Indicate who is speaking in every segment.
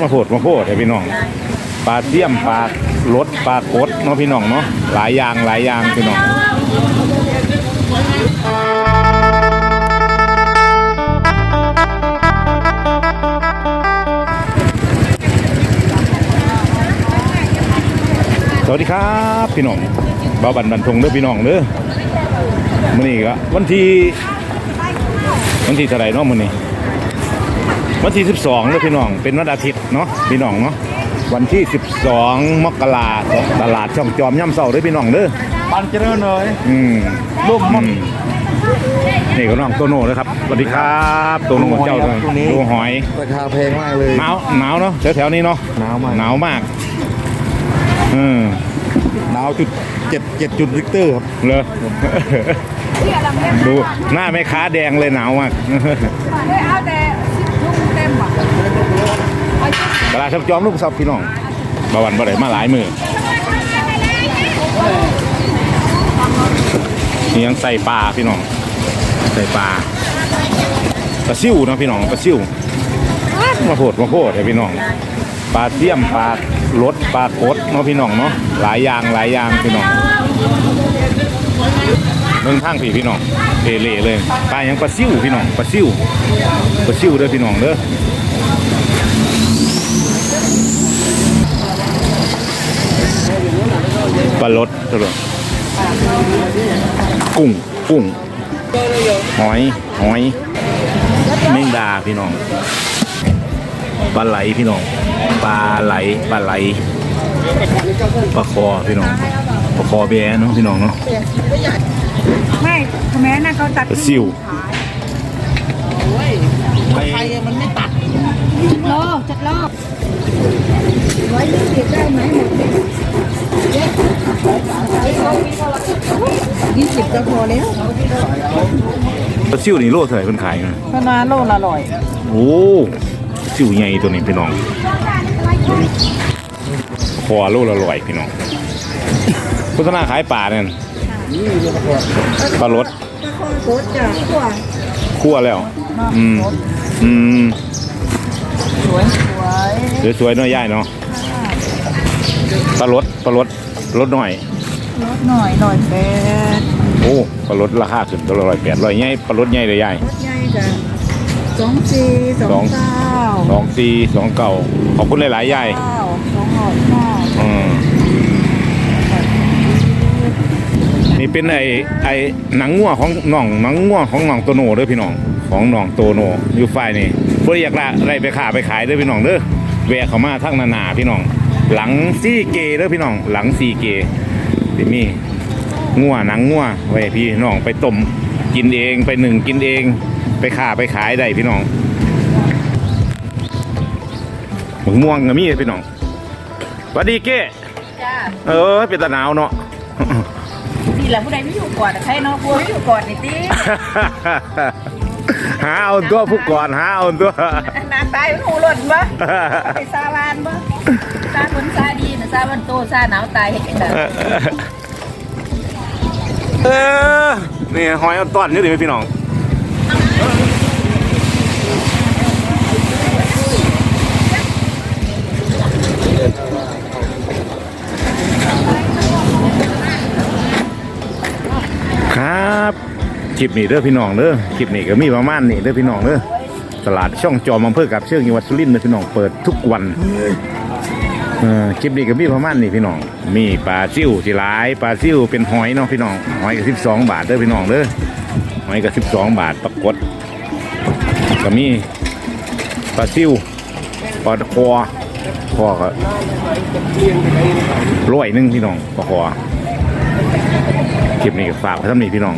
Speaker 1: มาโพดมาโพดให้พี่น้องปลาเทียมปลารสปลากดเนาะพี่น้องเนาะหลายอย่างหลายอย่างพี่น้องสวัสดีครับพี่น้องบ่าวบันบันทงเด้อพี่น้องเด้อมื้อนี้ก็วันที่วันที่เท่าไหร่เนาะมื้อนี้ วันที่ 12เด้อพี่น้อง เป็นวันอาทิตย์เนาะพี่น้องเนาะวันที่ 12 มกราคมตลาดช่องจอมย่ำเสาเด้อพี่น้องเด้อ
Speaker 2: ปันเจริญเลย
Speaker 1: อืม
Speaker 2: ร่ม
Speaker 1: อื
Speaker 2: มัน
Speaker 1: มนี่ก็น้องโตโน่นะครับสวัสดีครับโตโน่เจ้าเลย
Speaker 2: ตัวนี้
Speaker 1: ดูหอย
Speaker 2: ราคาแพงมากเลย
Speaker 1: หนาวหนาวเนาะแถวๆนี้เนาะ
Speaker 2: หนาวมาก
Speaker 1: หนาวมากอืม
Speaker 2: หนาวจุดเจ็ดเจ็ดจุดริกเตอร์ครับ
Speaker 1: เลยดูหน้าแม่ค้าแดงเลยหนาวมาก
Speaker 3: เอาแต่ลุงเต็มอะเอาชุด
Speaker 1: ตลาดช่องจอมลูกซับพี่น้องบาวันบ่ได้มาหลายมือนี่ยังใส่ปลาพี่น้อง ใส่ปลาปลาซิ่วนะพี่น้องปลาซิ่วมาโพดมาโพดให้พี่น้อง ปลาเทียมปลารสปลากดเนาะพี่น้องเนาะหลายอย่างหลายอย่างพี่น้องเมืองทางพี่พี่น้องเละเลยปลายังปลาซิ่วพี่น้องปลาซิ่วปลาซิ่วเด้อพี่น้องเด้อ ลาลดตัวละกุ้งกุ้งหอย หอยแมงดาพี่น้องปลาไหลพี่น้องปลาไหลปลาไหลปลาคอพี่น้องปลาคอแบะเนาะพี่น้องเนาะ
Speaker 3: ไม่แม่น่ะเขาตัด
Speaker 1: ปลาซิว
Speaker 3: ไฟมันไม่ตัดรอบจัดรอบไว้ยี่สิบได้ไหมหมดยี่สิบ ก็พอแล้ว
Speaker 1: ปลาซิวนี่โลเท่าไหร่เพิ่นขายอยู่นะ
Speaker 3: พนาโลละร้อย
Speaker 1: โอ้ซิวใหญ่ตัวนี้พี่น้องคอโลละร้อยพี่น้องโฆษณาขายปลาเนี่ยปลารส
Speaker 3: โคตรจ้ะกว่า
Speaker 1: คั่วแล้ว อืมอืม
Speaker 3: สวยสวย
Speaker 1: สวยๆเน้อยย่ายเนาะปลารสปลารสรสหน่อย
Speaker 3: ลดหน่อยหน่อยแปด
Speaker 1: โอ้ปลารสราคาขึ้นตัวละร้อยแปดร้อยใหญ่ปลารสใหญ่เลยย่าย
Speaker 3: ลดใหญ่จ้ะสองสี่สองเก้า
Speaker 1: สองสี่สองเก่าขอบคุณหลายๆย่าย
Speaker 3: เก้าสองหอยเก้า
Speaker 1: อืมนี่เป็นไอ้ไอ้หนังงัวของน้องหนังงัวของน้องโตโน่เด้อพี่น้อง ของน้องโตโน่อยู่ฝ่ายนี่บ่ได้อยากละไรไปขาไปขายเด้อพี่น้องเด้อแวะเข้ามาทั้งนานาพี่น้อง หลังซีเกเด้อพี่น้อง หลังซีเกสิมี งัวหนังงัวไว้ให้พี่น้องไปต้มกินเองไปหนึ่งกินเอง ไปขาไปขายได้พี่น้องหมึกม่วงก็มีพี่น้องสวัสดีเก้
Speaker 3: จ้า
Speaker 1: เออเป็นตะหนาวเนาะ
Speaker 3: นี่แหละผู้ใดไม่อยู่ก่อนใครเนาะผู้ไม่อยู่ก่อนนี่ติ
Speaker 1: หาเอาตัวผู้ก่อนหาเอาตัว
Speaker 3: นางตายเป็นหูหล่นบ่ไปซาบานบ่ซาคนซาดีนะซาวันโตซาหนาวตายเฮ็ดจังได๋
Speaker 1: เออนี่หอยเอาต้อนนี่ดิพี่น้องครับคลิปนี้เด้อพี่น้องเด้อคลิปนี้ก็มีประมาณนี้เด้อพี่น้องเด้อตลาดช่องจอมอำเภอกับเชือกจังหวัดสุรินทร์เด้อพี่น้องเปิดทุกวัน เออคลิปนี้ก็มีประมาณนี้พี่น้อง มีปลาซิ่วที่หลายปลาซิ่วเป็นหอยเนาะพี่น้องหอยกับสิบสองบาทเด้อพี่น้องเด้อหอยกับสิบสองบาทปรากฏก็มีปลาซิ่วปลาคอคอก็ร้อยหนึงพี่น้องปลาคอคลิปนี้ก็ฝากไว้ทำนี้พี่น้อง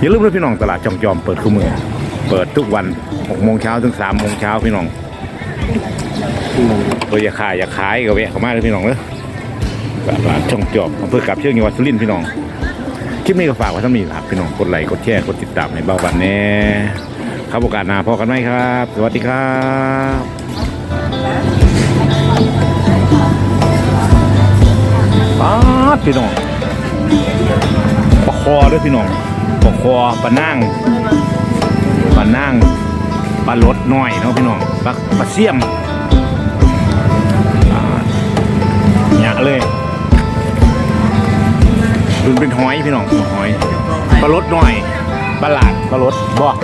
Speaker 1: อย่าลืมด้วยพี่น้องตลาดจอมจอมเปิดคู่มือ เปิดทุกวันหกโมงเช้าถึงสามโมงเช้าพี่น้อง ตัวอย่าขายอย่าขายก็แวะเข้ามาเลยพี่น้องเนอะแบบว่าช่องจอบอำเภอกับเชือกจังหวัดสุรินทร์พี่น้อง คลิปนี้ก็ฝากไว้เท่านี้ครับพี่น้อง กดไลค์ กดแชร์ กดติดตามในบ้าวันแน่ครับโอกาสหน้าพอกันไหมครับ สวัสดีครับป๊าพี่น้องปลาคอด้วยพี่น้องปลาคอปลานั่งปลานั่งปลาลดน้อยเนาะพี่น้องปลาปลาเสี่ยม เลยดุนเป็นหอยพี่น้องหอยปลาลดหน่อยปลาหลาดปลาลดบอก